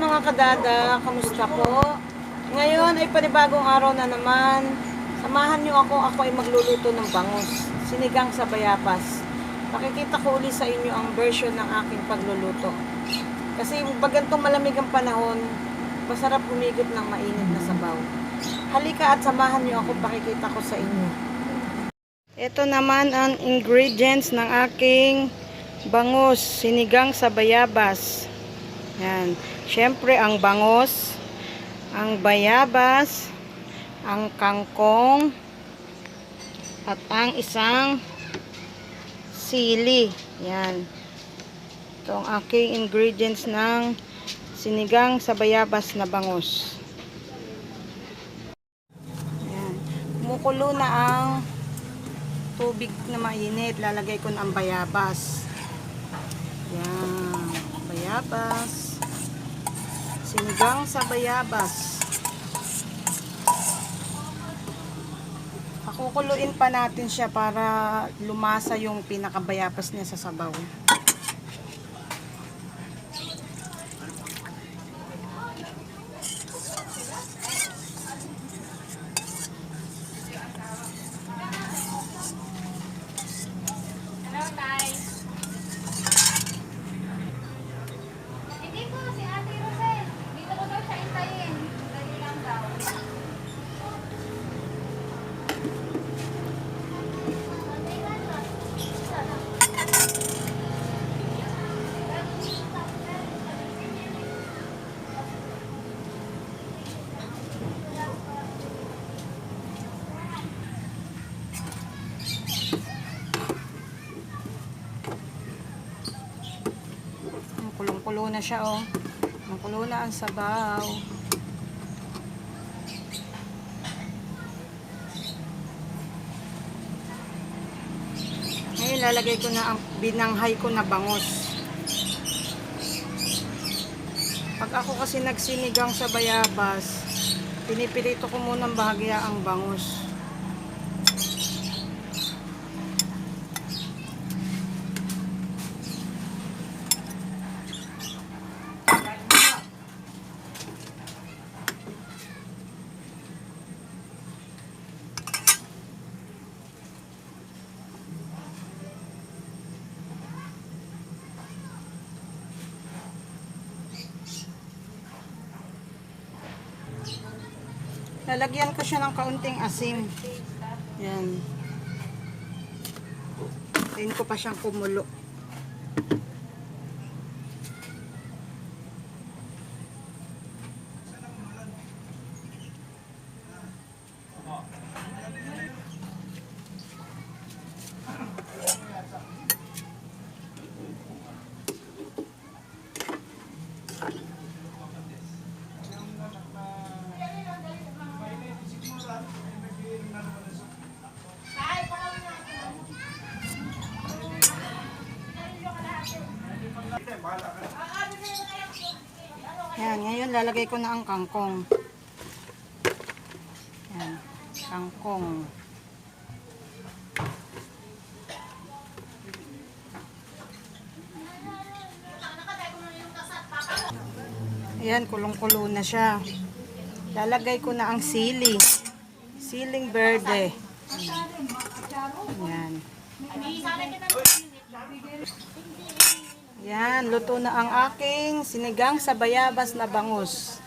Dada, kamusta po? Ngayon ay panibagong araw na naman. Samahan niyo ako, ako ay magluluto ng bangus. Sinigang sa bayabas. Makikita ko uli sa inyo ang version ng aking pagluluto. Kasi pag ganitong malamig ang panahon, masarap humigop ng mainit na sabaw. Halika at samahan niyo ako, pakikita ko sa inyo. Ito naman ang ingredients ng aking bangus, sinigang sa bayabas. Yan. Siyempre, ang bangus, ang bayabas, ang kangkong, at ang isang sili. Yan. Ito ang aking ingredients ng sinigang sa bayabas na bangus. Yan. Kumukulo na ang tubig na mainit. Lalagay ko na ang bayabas. Yan. Bayabas. Sinigang sa bayabas. Pakukuluin pa natin siya para lumasa yung pinakabayabas niya sa sabaw. Kulong-kulo na siya, oh. Ang kulo na ang sabaw. Ngayon, lalagay ko na ang binanghay ko na bangus. Pag ako kasi nagsinigang sa bayabas, pinipilito ko munang bahagya ang bangus. Lalagyan ko siya ng kaunting asin. Yan. Tayin ko pa siyang kumulo. Yan, ngayon lalagay ko na ang kangkong. Yan, kangkong. Ayan, kulong-kulo na siya. Lalagay ko na ang sili. Siling verde. Yan. Yan, luto na ang aking sinigang sa bayabas na bangus.